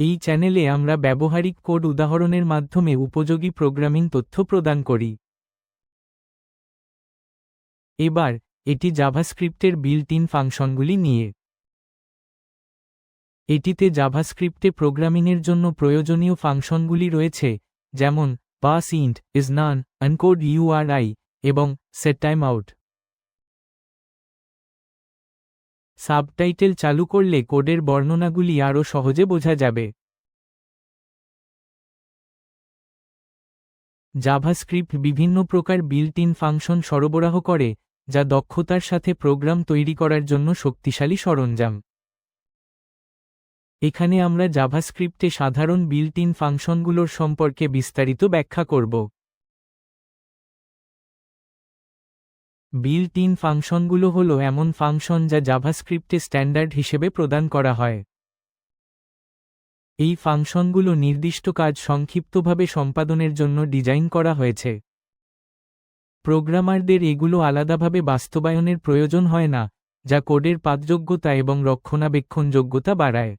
এই চ্যানেলে আমরা ব্যবহারিক কোড উদাহরণের মাধ্যমে উপযোগী প্রোগ্রামিং তথ্য প্রদান করি। এবার, এটি জাভাস্ক্রিপ্টের বিল্ট ইন ফাংশনগুলি নিয়ে। এটিতে জাভাস্ক্রিপ্টে প্রোগ্রামিংয়ের জন্য প্রয়োজনীয় ফাংশনগুলি রয়েছে, যেমন parse int is NaN encode URI এবং সেট টাইম আউট সাবটাইটেল চালু করলে কোডের বর্ণনাগুলি আরও সহজে বোঝা যাবে। জাভাস্ক্রিপ্ট বিভিন্ন প্রকার বিল্ট ইন ফাংশন সরবরাহ করে, যা দক্ষতার সাথে প্রোগ্রাম তৈরি করার জন্য শক্তিশালী সরঞ্জাম। এখানে আমরা জাভাস্ক্রিপ্টে সাধারণ বিল্ট ইন ফাংশনগুলোর সম্পর্কে বিস্তারিত ব্যাখ্যা করব। বিল্ট ইন ফাংশনগুলো হল এমন ফাংশন যা জাভাস্ক্রিপ্টে স্ট্যান্ডার্ড হিসেবে প্রদান করা হয়। এই ফাংশনগুলো নির্দিষ্ট কাজ সংক্ষিপ্তভাবে সম্পাদনের জন্য ডিজাইন করা হয়েছে। প্রোগ্রামারদের এগুলো আলাদাভাবে বাস্তবায়নের প্রয়োজন হয় না, যা কোডের পাতযোগ্যতা এবং রক্ষণাবেক্ষণযোগ্যতা বাড়ায়।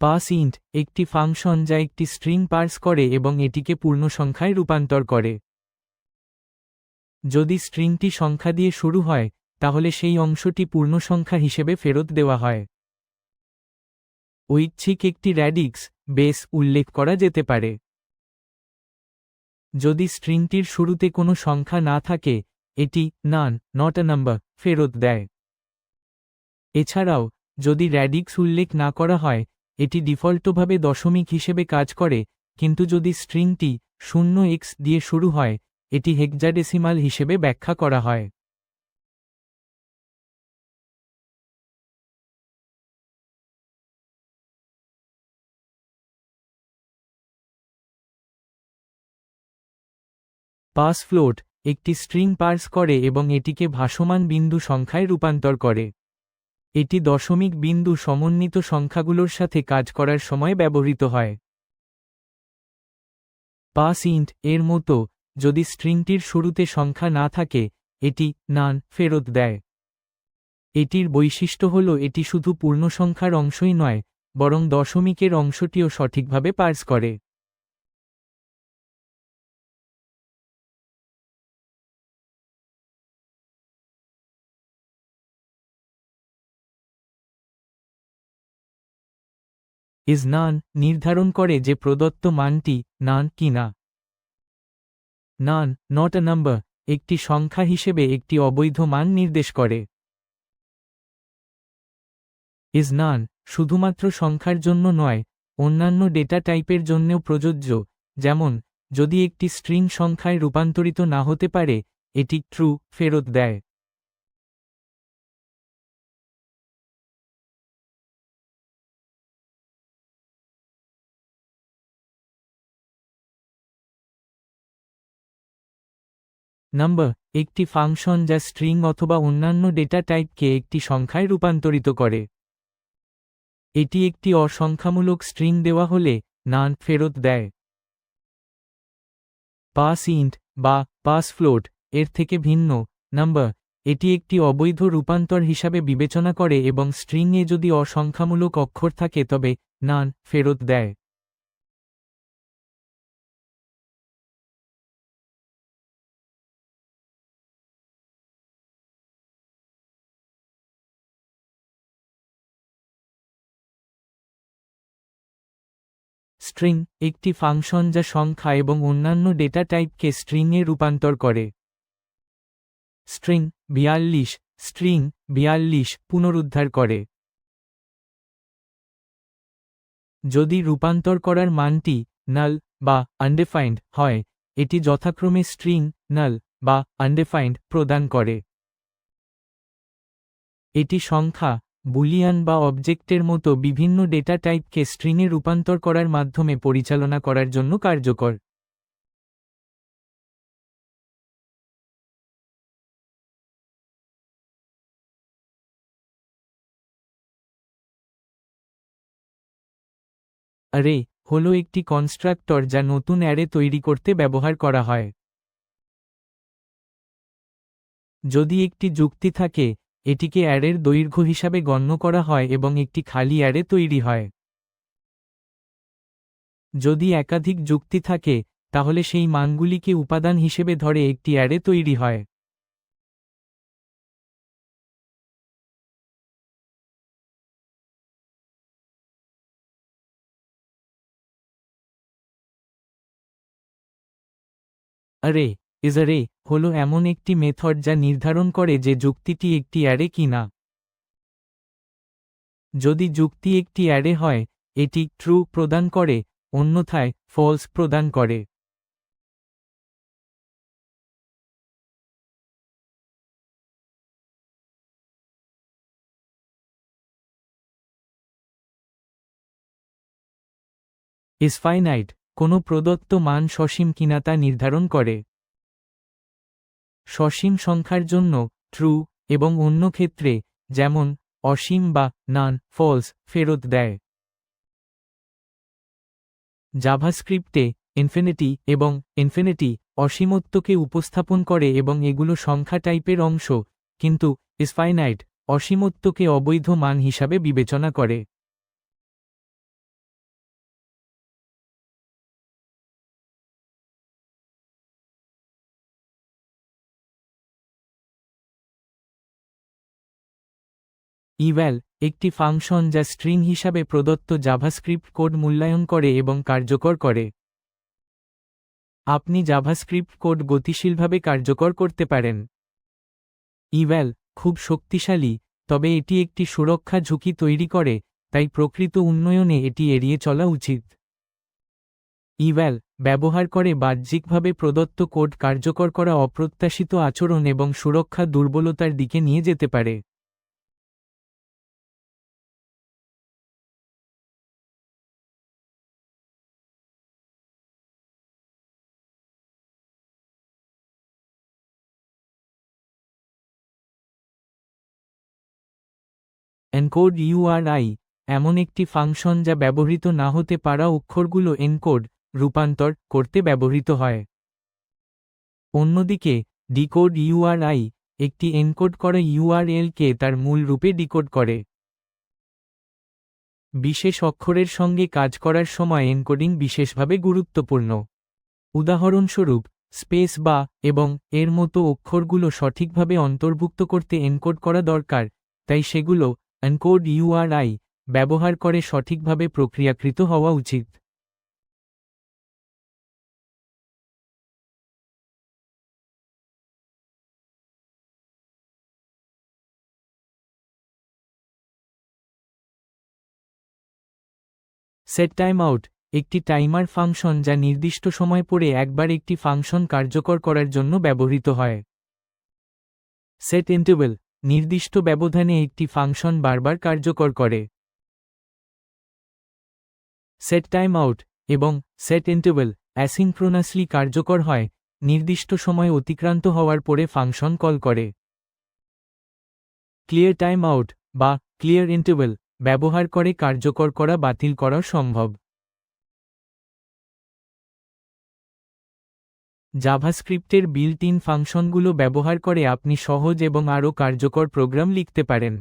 পাস ইন্ট, একটি ফাংশন যা একটি স্ট্রিং পার্স করে এবং এটিকে পূর্ণ সংখ্যায় রূপান্তর করে। যদি স্ট্রিংটি সংখ্যা দিয়ে শুরু হয়, তাহলে সেই অংশটি পূর্ণ সংখ্যা হিসেবে ফেরত দেওয়া হয়। ঐচ্ছিক একটি র্যাডিক্স, বেস, উল্লেখ করা যেতে পারে। যদি স্ট্রিংটির শুরুতে কোনো সংখ্যা না থাকে, এটি নান, নট আ নাম্বার, ফেরত দেয়। এছাড়াও, যদি র্যাডিক্স উল্লেখ না করা হয় এটি ডিফল্টভাবে দশমিক হিসেবে কাজ করে, কিন্তু যদি স্ট্রিংটি শূন্য এক্স দিয়ে শুরু হয়, এটি হেক্সাডেসিমাল হিসেবে ব্যাখ্যা করা হয়। পাস ফ্লোট একটি স্ট্রিং পার্স করে এবং এটিকে ভাসমান বিন্দু সংখ্যায় রূপান্তর করে। এটি দশমিক বিন্দু সমন্বিত সংখ্যাগুলোর সাথে কাজ করার সময় ব্যবহৃত হয়। পাস ইন্ট এর মতো, যদি স্ট্রিংটির শুরুতে সংখ্যা না থাকে, এটি নান ফেরত দেয়। এটির বৈশিষ্ট্য হল এটি শুধু পূর্ণসংখ্যার অংশই নয়, বরং দশমিকের অংশটিও সঠিকভাবে পার্স করে। ইজ নান নির্ধারণ করে যে প্রদত্ত মানটি নান কিনা নান নট নাম্বার একটি সংখ্যা হিসেবে একটি অবৈধ মান নির্দেশ করে। ইজ নান, শুধুমাত্র সংখ্যার জন্য নয়, অন্যান্য ডেটা টাইপের জন্যও প্রযোজ্য, যেমন, যদি একটি স্ট্রিং সংখ্যায় রূপান্তরিত না হতে পারে, এটি ট্রু ফেরত দেয়। নাম্বার একটি ফাংশন যা স্ট্রিং অথবা অন্যান্য ডেটা টাইপকে একটি সংখ্যায় রূপান্তরিত করে। এটি একটি অসংখ্যামূলক স্ট্রিং দেওয়া হলে নান ফেরত দেয়। পাস ইন্ট বা পাস ফ্লোট এর থেকে ভিন্ন। নাম্বার এটি একটি অবৈধ রূপান্তর হিসাবে বিবেচনা করে এবং স্ট্রিংয়ে যদি অসংখ্যামূলক অক্ষর থাকে তবে নান ফেরত দেয়। স্ট্রিং একটি ফাংশন যা সংখ্যা এবং অন্যান্য ডেটা টাইপকে স্ট্রিংয়ে রূপান্তর করে। স্ট্রিং বিয়াল্লিশ স্ট্রিং বিয়াল্লিশ, পুনরুদ্ধার করে। যদি রূপান্তর করার মানটি নাল বা আনডেফাইন্ড হয়, এটি যথাক্রমে স্ট্রিং নাল বা আনডেফাইন্ড প্রদান করে। এটি সংখ্যা বুলিয়ান বা অবজেক্টের মতো বিভিন্ন ডেটা টাইপকে স্ট্রিংয়ে রূপান্তর করার মাধ্যমে পরিচালনা করার জন্য কার্যকর। আরে, হল একটি কনস্ট্রাক্টর যা নতুন অ্যারে তৈরি করতে ব্যবহার করা হয়। যদি একটি যুক্তি থাকে এটিকে অ্যারের দৈর্ঘ্য হিসাবে গণ্য করা হয় এবং একটি খালি অ্যারে তৈরি হয়। যদি একাধিক যুক্তি থাকে, তাহলে সেই মানগুলিকে উপাদান হিসেবে ধরে একটি অ্যারে তৈরি হয়। আরে ইজ আরে হল এমন একটি মেথড যা নির্ধারণ করে যে যুক্তিটি একটি অ্যারে কিনা। যদি যুক্তি একটি অ্যারে হয়, এটি ট্রু প্রদান করে, অন্যথায় ফলস প্রদান করে। ইস ফাইনাইট কোনো প্রদত্ত মান সসীম কিনা তা নির্ধারণ করে। সসীম সংখ্যার জন্য ট্রু এবং অন্য ক্ষেত্রে যেমন অসীম বা নান ফলস ফেরত দেয়। জাভাস্ক্রিপ্টে ইনফিনিটি এবং ইনফিনিটি অসীমত্বকে উপস্থাপন করে এবং এগুলো সংখ্যা টাইপের অংশ, কিন্তু ইসফাইনাইট অসীমত্বকে অবৈধ মান হিসাবে বিবেচনা করে। ইভ্যাল একটি ফাংশন যা স্ট্রিং হিসাবে প্রদত্ত জাভাস্ক্রিপ্ট কোড মূল্যায়ন করে এবং কার্যকর করে। আপনি জাভাস্ক্রিপ্ট কোড গতিশীলভাবে কার্যকর করতে পারেন। ইভ্যাল খুব শক্তিশালী, তবে এটি একটি সুরক্ষা ঝুঁকি তৈরি করে, তাই প্রকৃত উন্নয়নে এটি এড়িয়ে চলা উচিত। ইভ্যাল ব্যবহার করে বাহ্যিকভাবে প্রদত্ত কোড কার্যকর করা অপ্রত্যাশিত আচরণ এবং সুরক্ষা দুর্বলতার দিকে নিয়ে যেতে পারে। এনকোড ইউআরআই, এমন একটি ফাংশন যা ব্যবহৃত না হতে পারা অক্ষরগুলো এনকোড, রূপান্তর করতে ব্যবহৃত হয়। অন্যদিকে, ডিকোড ইউআরআই, একটি এনকোড করা ইউআরএলকে তার মূল রূপে ডিকোড করে। বিশেষ অক্ষরের সঙ্গে কাজ করার সময় এনকোডিং বিশেষভাবে গুরুত্বপূর্ণ। উদাহরণস্বরূপ, স্পেস বা, এবং এর মতো অক্ষরগুলো সঠিকভাবে অন্তর্ভুক্ত করতে এনকোড করা দরকার, তাই সেগুলো এনকোড ইউআরআই ব্যবহার করে সঠিকভাবে প্রক্রিয়াকৃত হওয়া উচিত। সেট টাইম আউট, একটি টাইমার ফাংশন যা নির্দিষ্ট সময় পরে একবার একটি ফাংশন কার্যকর করার জন্য ব্যবহৃত হয়। সেট ইন্টারভেল নির্দিষ্ট ব্যবধানে একটি ফাংশন বারবার কার্যকর করে। সেট টাইম আউট এবং সেট ইন্টারভেল অ্যাসিনক্রোনাসলি কার্যকর হয়, নির্দিষ্ট সময় অতিক্রান্ত হওয়ার পরে ফাংশন কল করে। ক্লিয়ার টাইম আউট বা ক্লিয়ার ইন্টারভেল ব্যবহার করে কার্যকর করা বাতিল করা সম্ভব। জাভাস্ক্রিপ্টের বিল্ট ইন ফাংশনগুলো ব্যবহার করে আপনি সহজ এবং আরও কার্যকর প্রোগ্রাম লিখতে পারেন।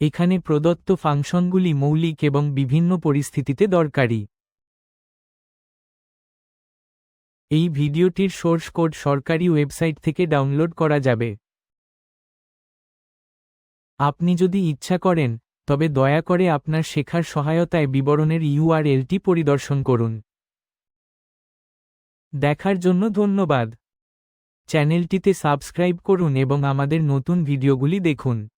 এখানে প্রদত্ত ফাংশনগুলি মৌলিক এবং বিভিন্ন পরিস্থিতিতে দরকারি। এই ভিডিওটির সোর্স কোড সরকারি ওয়েবসাইট থেকে ডাউনলোড করা যাবে। আপনি যদি ইচ্ছা করেন, তবে দয়া করে আপনার শেখার সহায়তায় বিবরণের ইউআরএলটি পরিদর্শন করুন। দেখার জন্য ধন্যবাদ। চ্যানেলটিতে সাবস্ক্রাইব করুন এবং আমাদের নতুন ভিডিওগুলি দেখুন।